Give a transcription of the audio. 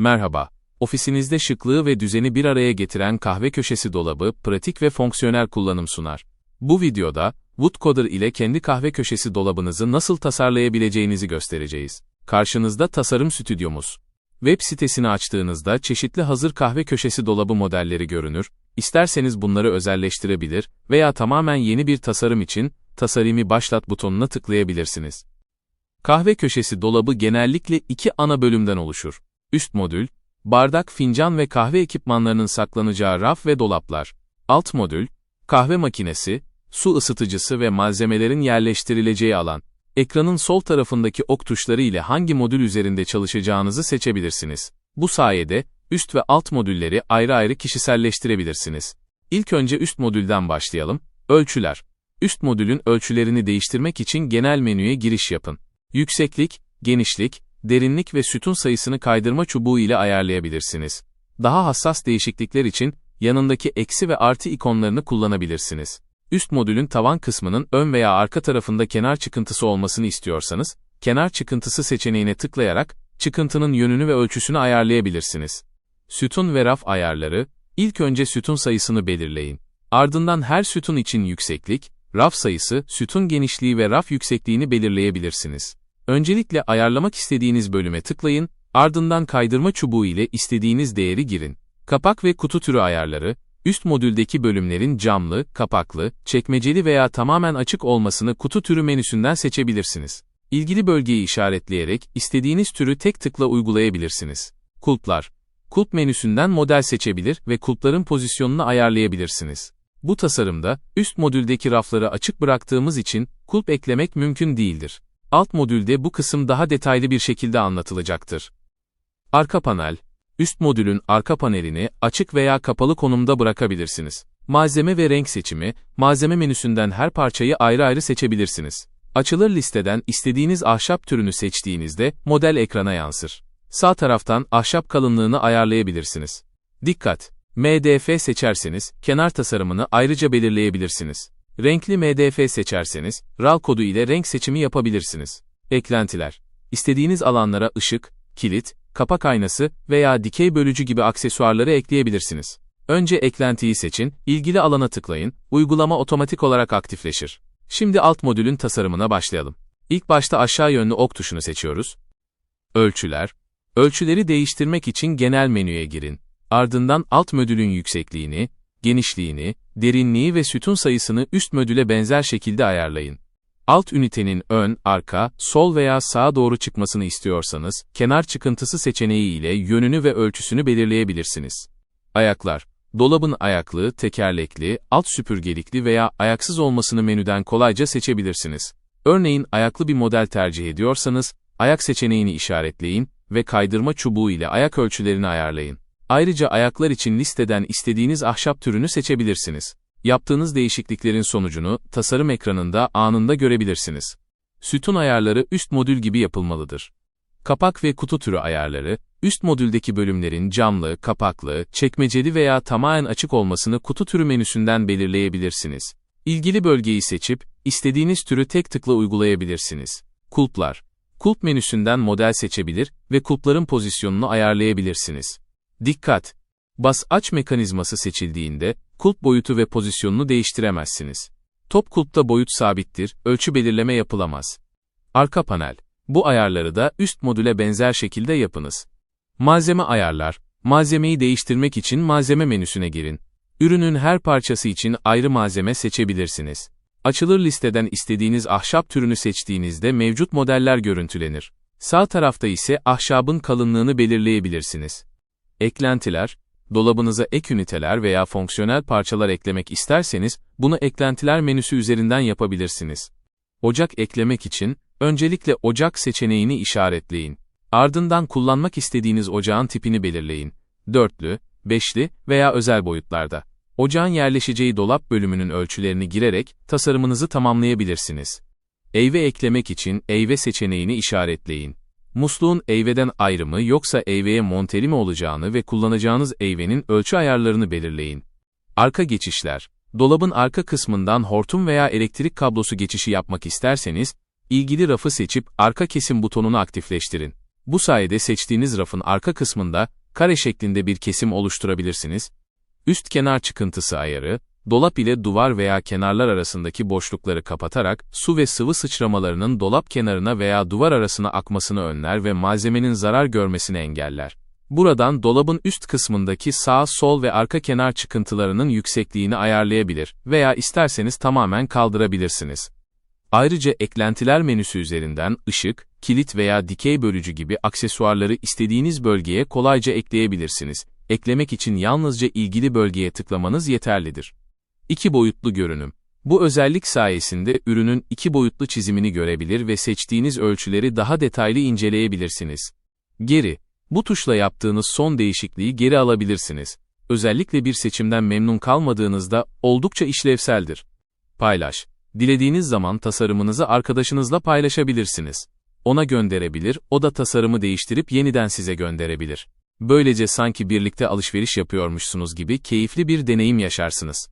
Merhaba. Ofisinizde şıklığı ve düzeni bir araya getiren kahve köşesi dolabı, pratik ve fonksiyonel kullanım sunar. Bu videoda, Woodcoder ile kendi kahve köşesi dolabınızı nasıl tasarlayabileceğinizi göstereceğiz. Karşınızda tasarım stüdyomuz. Web sitesini açtığınızda çeşitli hazır kahve köşesi dolabı modelleri görünür. İsterseniz bunları özelleştirebilir veya tamamen yeni bir tasarım için tasarimi başlat butonuna tıklayabilirsiniz. Kahve köşesi dolabı genellikle iki ana bölümden oluşur. Üst modül, bardak, fincan ve kahve ekipmanlarının saklanacağı raf ve dolaplar. Alt modül, kahve makinesi, su ısıtıcısı ve malzemelerin yerleştirileceği alan. Ekranın sol tarafındaki ok tuşları ile hangi modül üzerinde çalışacağınızı seçebilirsiniz. Bu sayede, üst ve alt modülleri ayrı ayrı kişiselleştirebilirsiniz. İlk önce üst modülden başlayalım. Ölçüler. Üst modülün ölçülerini değiştirmek için genel menüye giriş yapın. Yükseklik, genişlik, derinlik ve sütun sayısını kaydırma çubuğu ile ayarlayabilirsiniz. Daha hassas değişiklikler için yanındaki eksi ve artı ikonlarını kullanabilirsiniz. Üst modülün tavan kısmının ön veya arka tarafında kenar çıkıntısı olmasını istiyorsanız, kenar çıkıntısı seçeneğine tıklayarak çıkıntının yönünü ve ölçüsünü ayarlayabilirsiniz. Sütun ve raf ayarları, ilk önce sütun sayısını belirleyin. Ardından her sütun için yükseklik, raf sayısı, sütun genişliği ve raf yüksekliğini belirleyebilirsiniz. Öncelikle ayarlamak istediğiniz bölüme tıklayın, ardından kaydırma çubuğu ile istediğiniz değeri girin. Kapak ve kutu türü ayarları, üst modüldeki bölümlerin camlı, kapaklı, çekmeceli veya tamamen açık olmasını kutu türü menüsünden seçebilirsiniz. İlgili bölgeyi işaretleyerek istediğiniz türü tek tıkla uygulayabilirsiniz. Kulplar. Kulp menüsünden model seçebilir ve kulpların pozisyonunu ayarlayabilirsiniz. Bu tasarımda, üst modüldeki rafları açık bıraktığımız için, kulp eklemek mümkün değildir. Alt modülde bu kısım daha detaylı bir şekilde anlatılacaktır. Arka panel, üst modülün arka panelini açık veya kapalı konumda bırakabilirsiniz. Malzeme ve renk seçimi, malzeme menüsünden her parçayı ayrı ayrı seçebilirsiniz. Açılır listeden istediğiniz ahşap türünü seçtiğinizde model ekrana yansır. Sağ taraftan ahşap kalınlığını ayarlayabilirsiniz. Dikkat! MDF seçerseniz, kenar tasarımını ayrıca belirleyebilirsiniz. Renkli MDF seçerseniz, RAL kodu ile renk seçimi yapabilirsiniz. Eklentiler. İstediğiniz alanlara ışık, kilit, kapak aynası veya dikey bölücü gibi aksesuarları ekleyebilirsiniz. Önce eklentiyi seçin, ilgili alana tıklayın, uygulama otomatik olarak aktifleşir. Şimdi alt modülün tasarımına başlayalım. İlk başta aşağı yönlü ok tuşunu seçiyoruz. Ölçüler. Ölçüleri değiştirmek için genel menüye girin. Ardından alt modülün yüksekliğini, genişliğini, derinliği ve sütun sayısını üst modüle benzer şekilde ayarlayın. Alt ünitenin ön, arka, sol veya sağa doğru çıkmasını istiyorsanız, kenar çıkıntısı seçeneği ile yönünü ve ölçüsünü belirleyebilirsiniz. Ayaklar. Dolabın ayaklı, tekerlekli, alt süpürgelikli veya ayaksız olmasını menüden kolayca seçebilirsiniz. Örneğin ayaklı bir model tercih ediyorsanız, ayak seçeneğini işaretleyin ve kaydırma çubuğu ile ayak ölçülerini ayarlayın. Ayrıca ayaklar için listeden istediğiniz ahşap türünü seçebilirsiniz. Yaptığınız değişikliklerin sonucunu tasarım ekranında anında görebilirsiniz. Sütun ayarları üst modül gibi yapılmalıdır. Kapak ve kutu türü ayarları, üst modüldeki bölümlerin camlı, kapaklı, çekmeceli veya tamamen açık olmasını kutu türü menüsünden belirleyebilirsiniz. İlgili bölgeyi seçip, istediğiniz türü tek tıkla uygulayabilirsiniz. Kulplar. Kulp menüsünden model seçebilir ve kulpların pozisyonunu ayarlayabilirsiniz. Dikkat! Bas-aç mekanizması seçildiğinde, kulp boyutu ve pozisyonunu değiştiremezsiniz. Top kulpta boyut sabittir, ölçü belirleme yapılamaz. Arka panel. Bu ayarları da üst modüle benzer şekilde yapınız. Malzeme ayarlar. Malzemeyi değiştirmek için malzeme menüsüne girin. Ürünün her parçası için ayrı malzeme seçebilirsiniz. Açılır listeden istediğiniz ahşap türünü seçtiğinizde mevcut modeller görüntülenir. Sağ tarafta ise ahşabın kalınlığını belirleyebilirsiniz. Eklentiler, dolabınıza ek üniteler veya fonksiyonel parçalar eklemek isterseniz, bunu eklentiler menüsü üzerinden yapabilirsiniz. Ocak eklemek için, öncelikle ocak seçeneğini işaretleyin. Ardından kullanmak istediğiniz ocağın tipini belirleyin. Dörtlü, beşli veya özel boyutlarda. Ocağın yerleşeceği dolap bölümünün ölçülerini girerek tasarımınızı tamamlayabilirsiniz. Eyve eklemek için eyve seçeneğini işaretleyin. Musluğun eyveden ayrımı yoksa eyveye monteli mi olacağını ve kullanacağınız eyvenin ölçü ayarlarını belirleyin. Arka geçişler. Dolabın arka kısmından hortum veya elektrik kablosu geçişi yapmak isterseniz, ilgili rafı seçip arka kesim butonunu aktifleştirin. Bu sayede seçtiğiniz rafın arka kısmında kare şeklinde bir kesim oluşturabilirsiniz. Üst kenar çıkıntısı ayarı, dolap ile duvar veya kenarlar arasındaki boşlukları kapatarak su ve sıvı sıçramalarının dolap kenarına veya duvar arasına akmasını önler ve malzemenin zarar görmesini engeller. Buradan dolabın üst kısmındaki sağ, sol ve arka kenar çıkıntılarının yüksekliğini ayarlayabilir veya isterseniz tamamen kaldırabilirsiniz. Ayrıca eklentiler menüsü üzerinden ışık, kilit veya dikey bölücü gibi aksesuarları istediğiniz bölgeye kolayca ekleyebilirsiniz. Eklemek için yalnızca ilgili bölgeye tıklamanız yeterlidir. İki boyutlu görünüm. Bu özellik sayesinde ürünün iki boyutlu çizimini görebilir ve seçtiğiniz ölçüleri daha detaylı inceleyebilirsiniz. Geri. Bu tuşla yaptığınız son değişikliği geri alabilirsiniz. Özellikle bir seçimden memnun kalmadığınızda oldukça işlevseldir. Paylaş. Dilediğiniz zaman tasarımınızı arkadaşınızla paylaşabilirsiniz. Ona gönderebilir, o da tasarımı değiştirip yeniden size gönderebilir. Böylece sanki birlikte alışveriş yapıyormuşsunuz gibi keyifli bir deneyim yaşarsınız.